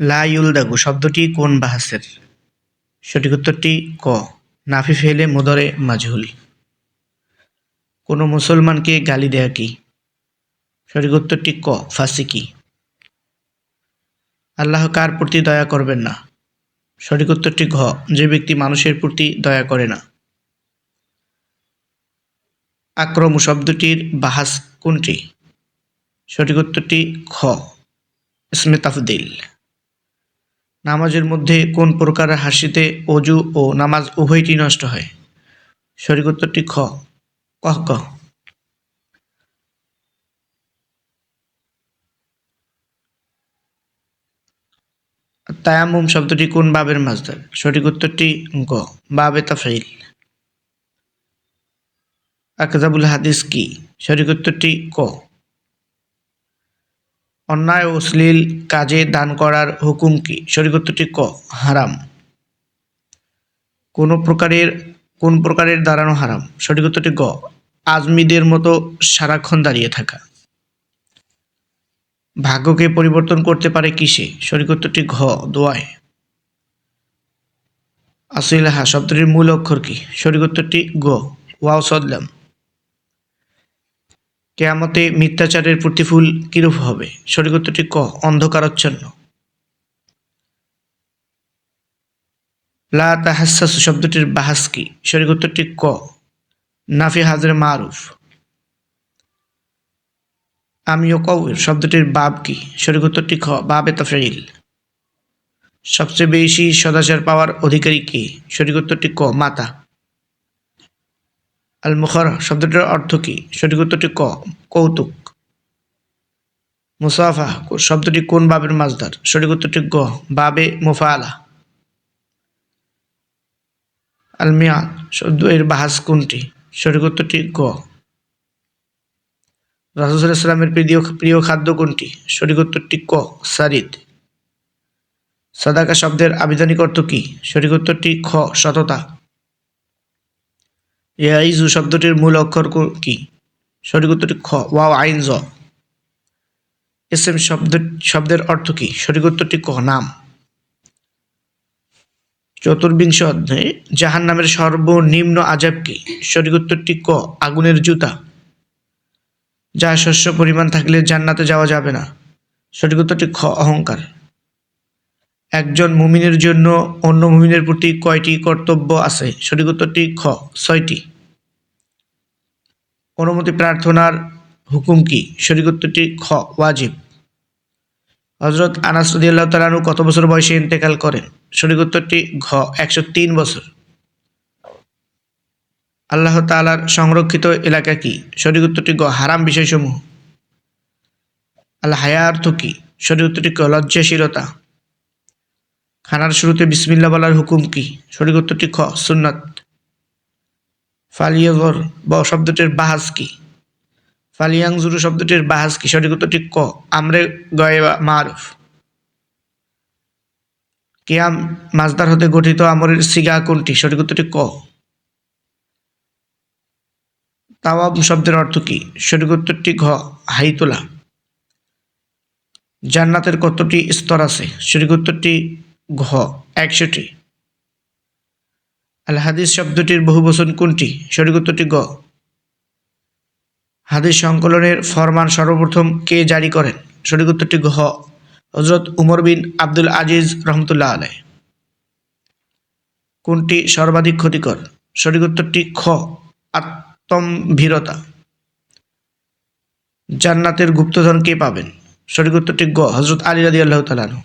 লা ইউলদাগু, শব্দটি কোন বাহাসের? সঠিক উত্তরটি ক। নাফি ফেলে মুদরে মাজহুল। কোনো মুসলমানকে গালি দেয়া কি? সঠিক উত্তরটি ক, ফাসিকি। আল্লাহ কার প্রতি দয়া করবেন না? সঠিক উত্তরটি ঘ, যে ব্যক্তি মানুষের প্রতি দয়া করে না। আক্রম শব্দটির বাহাস কোনটি? সঠিক উত্তরটি খ। ইসমে তাফদিল। নামাজের মধ্যে কোন প্রকার হাসিতে অজু ও নামাজ উভয়টি নষ্ট হয়? সঠিক উত্তরটি খ। কহ ক। তায়ামুম শব্দটি কোন বাবের মাজদার? সঠিক উত্তরটি গ। বাবে তাফাইল। আকজাবুল হাদিস কি? সঠিক উত্তরটি ক। অন্যায় অশ্লীল কাজে দান করার হুকুম কি? উত্তরটি ক? হারাম। কোন প্রকারের কোন প্রকারের দাঁড়ানো হারাম? উত্তরটি গ? আজমিদের মতো সারাক্ষণ দাঁড়িয়ে থাকা। ভাগ্যকে পরিবর্তন করতে পারে কিসে? উত্তরটি ঘ? দোয়ায়। আসিলাহা শব্দটির মূল অক্ষর কি? উত্তরটি গ? ওয়াও সদলাম। কেয়ামতে মিথ্যাচারের প্রতিফুল কিরূপ হবে? সঠিক ক, অন্ধকারচ্ছন্ন। লা তাহাসাস শব্দটির বাহাস কি? সঠিক ক, নাফি হাজরে মারুফ। আমিও কৌর শব্দটির বাব কি? সঠিক উত্তরটি খ, বাবে তাফরিল সবচেয়ে বেশি সদাচার পাওয়ার অধিকারী কি? সঠিক ক, মাতা। আল মুখর শব্দটির অর্থ কি? সঠিক উত্তরটি ক, কৌতুক। মুসাফা, শব্দটি কোন বাবের মাজদার? সঠিক উত্তরটি গ, বাবে মুফালা। আল মিয়াদ শব্দ এর বাহাস কোনটি? সঠিক উত্তরটি গ। রাসুসাল্লামের প্রিয় প্রিয় খাদ্য কোনটি? সঠিক উত্তরটি ক, সারিদ। সাদাকা শব্দের আবিধানিক অর্থ কি? সঠিক উত্তরটি খ, সততা। ইয়াইজু শব্দটির মূল অক্ষর কি সঠিক উত্তরটি খ। ওয়াও, আইন, জ। এস এম শব্দ শব্দের অর্থ কি? সঠিক উত্তরটি ক, নাম। চতুর্বিংশ অধ্যায়ে জাহান নামের সর্বনিম্ন আজাব কি? সঠিক উত্তরটি ক, আগুনের জুতা। যা শস্য পরিমাণ থাকলে জান্নাতে যাওয়া যাবে না। সঠিক উত্তরটি খ, অহংকার। একজন মুমিনের জন্য অন্য মুমিনের প্রতি কয়টি কর্তব্য আছে? সঠিক উত্তরটি খ, ছয়টি। অনুমতি প্রার্থনার হুকুম কি? সঠিক উত্তরটি খ, ওয়াজিব। হজরত আনাস রদিয়াল্লাহ তালানু কত বছর বয়সে ইন্তেকাল করেন? সঠিক উত্তরটি ঘ, একশো তিন বছর। আল্লাহ তালার সংরক্ষিত এলাকা কি? সঠিক উত্তরটি গ, হারাম বিষয়সমূহ। আল্লাহ হায়া অর্থ কি? সঠিক উত্তরটি ক, লজ্জাশীলতা। খানার শুরুতে বিসমিল্লা বলার হুকুম কি? সঠিক উত্তরটি খ, সুন্নাত। ফালিয়গর ব শব্দটির বাহাজ কি? ফালিয়াংজুরু শব্দটির বাহাজ কি? সঠিক উত্তরটি ক, আমরে, গয়ে মারুফ। কিয়াম, মাজদার হতে গঠিত আমরের সিগা কোনটি? সঠিক উত্তরটি ক। তাওয়াব শব্দের অর্থ কি? সঠিক উত্তরটি ঘ, হাইতোলা। জান্নাতের কতটি স্তর আছে? সঠিক উত্তরটি ঘ। একশোটি। আল হাদিস শব্দটির বহুবচন কোনটি? সঠিক উত্তরটি গ। হাদিস সংকলনের ফরমান সর্বপ্রথম কে জারি করেন? সঠিক উত্তরটি ঘ। হজরত উমর বিন আব্দুল আজিজ রহমতুল্লাহ আলাই কোনটি সর্বাধিক ক্ষতিকর? সঠিক উত্তরটি খ। আত্মভীরতা জান্নাতের গুপ্তধন কে পাবেন? সঠিক উত্তরটি গ। হজরত আলী রাদি আল্লাহ তালানু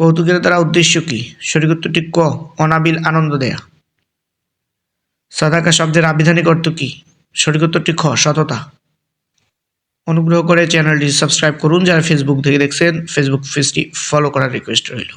কৌতুকের দ্বারা উদ্দেশ্য কি? সঠিক উত্তরটি ক, অনাবিল আনন্দ দেয়া। সাদাকা শব্দের আবিধানিক অর্থ কি? সঠিক উত্তরটি খ, সততা। অনুগ্রহ করে চ্যানেলটি সাবস্ক্রাইব করুন, যারা ফেসবুক থেকে দেখছেন ফেসবুক পেজটি ফলো করার রিকোয়েস্ট রইল।